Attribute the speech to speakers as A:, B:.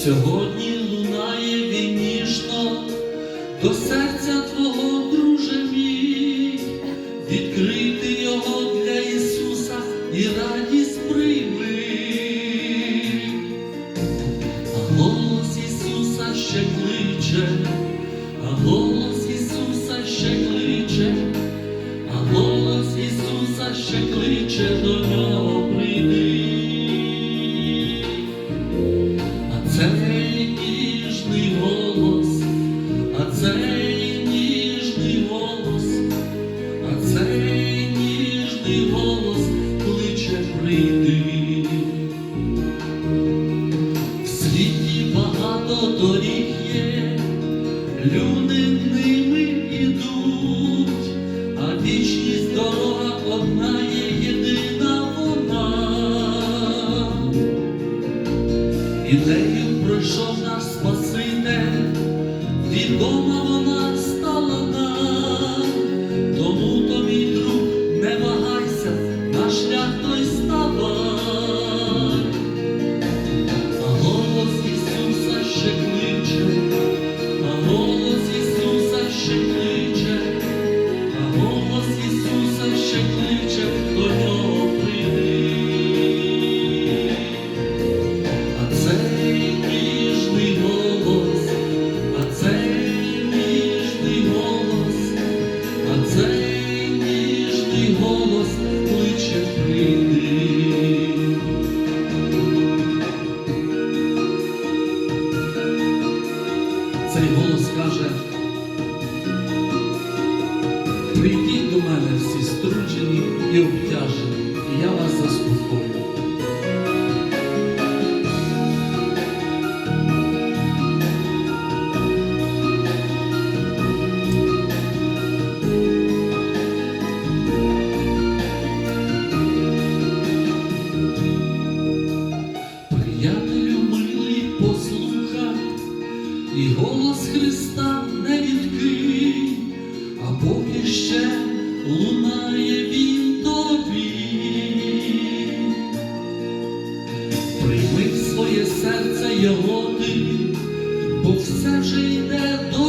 A: Сьогодні лунає він до серця Твого, друже мій, відкрити його для Ісуса і радість прийми. А голос Ісуса ще кличе, а голос Ісуса ще кличе, а голос Ісуса ще кличе до нього цей ніжний голос, а цей ніжний голос, а цей ніжний голос кличе прийди. В світі багато доріг є, люди ними ідуть, а вічність дорога І нею пройшов наш Спаситель, відома голос каже, прийдіть до мене всі струджені і обтяжені, і я вас заспокою. Лунає він тобі. Прийми своє серце його ти, бо все вже йде до